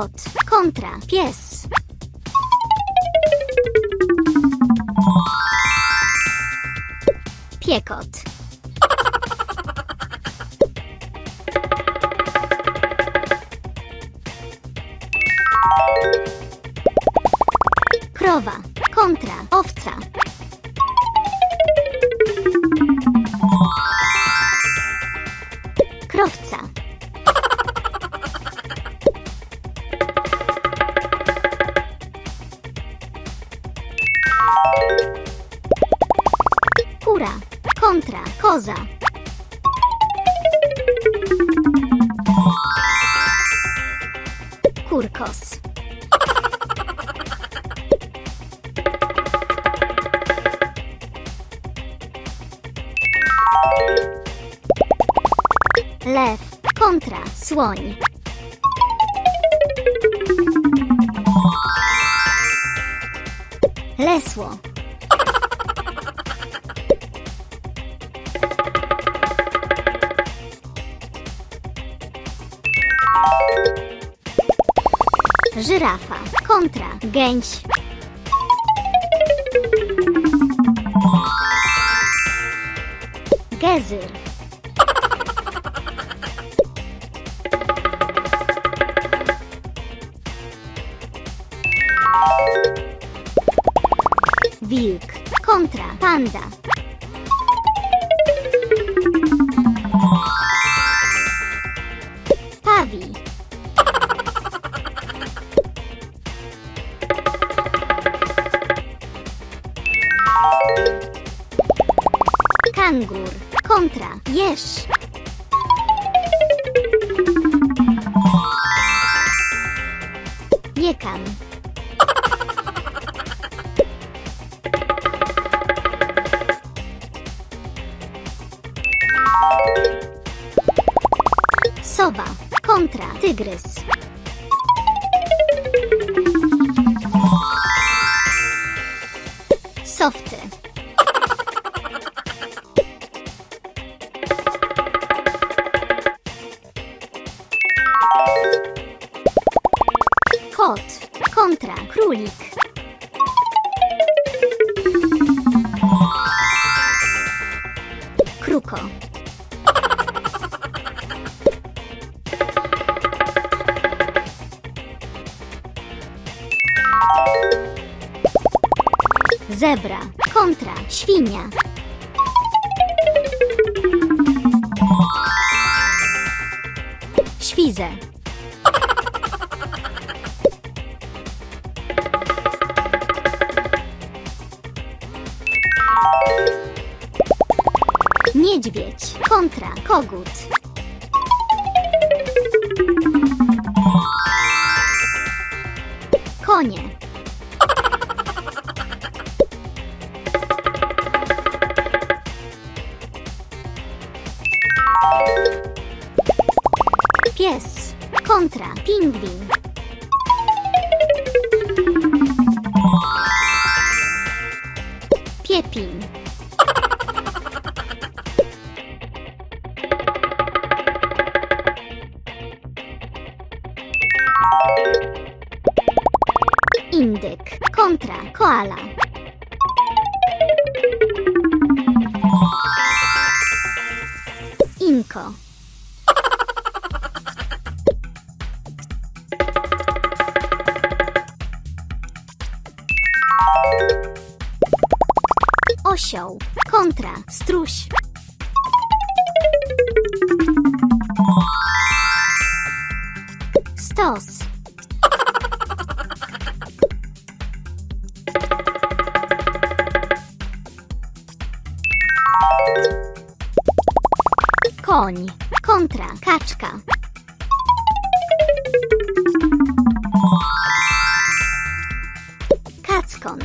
Kot kontra pies. Piekot. Krowa kontra owca. Kura kontra koza. Kurkos. Lew kontra słoń. Lesło. Żyrafa kontra gęś. Gezyr. Wilk kontra panda. Jeż. Jekan. Sowa kontra tygrys. Kot kontra królik. Kruko. Zebra kontra świnia. Świzę. Niedźwiedź kontra kogut. Konie. Pies kontra pingwin. Piepin. Indyk kontra koala. Inko. Osioł kontra struś. Stos. Koń kontra kaczka. Kackon.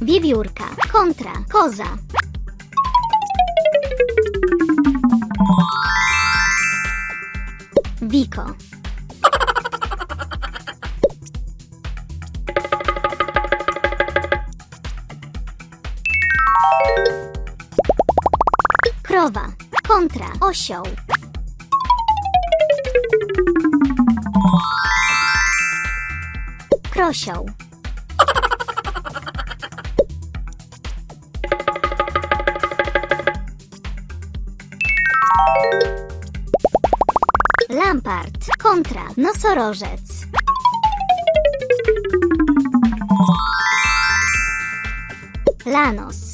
Wiewiórka kontra koza. Kontra. Osioł. Krosioł. Lampart. Kontra. Nosorożec. Lanos.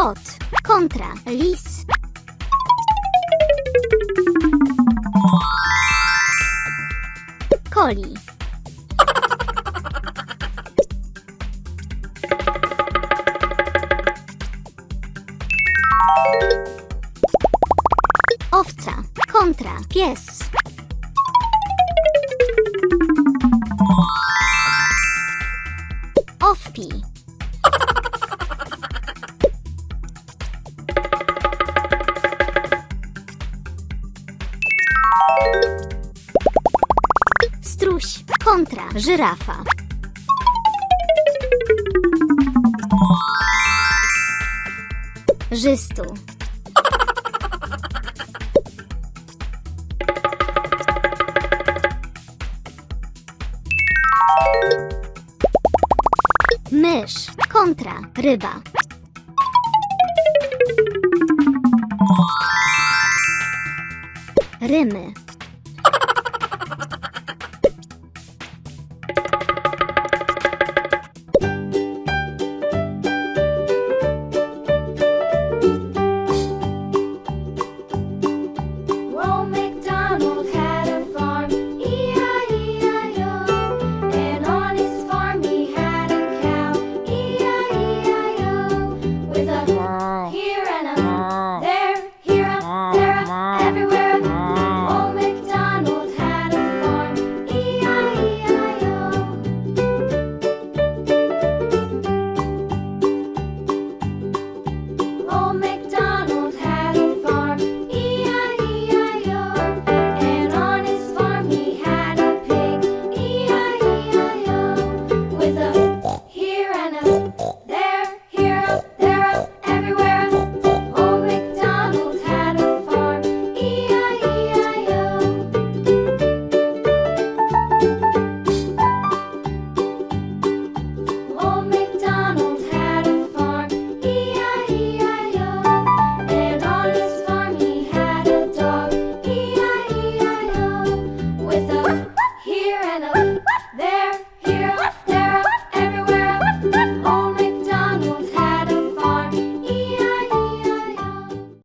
Kot. Kontra. Lis. Koli. Owca. Kontra. Pies. Owpi. Kontra. Żyrafa. Żystu. Mysz. Kontra. Ryba. Rymy.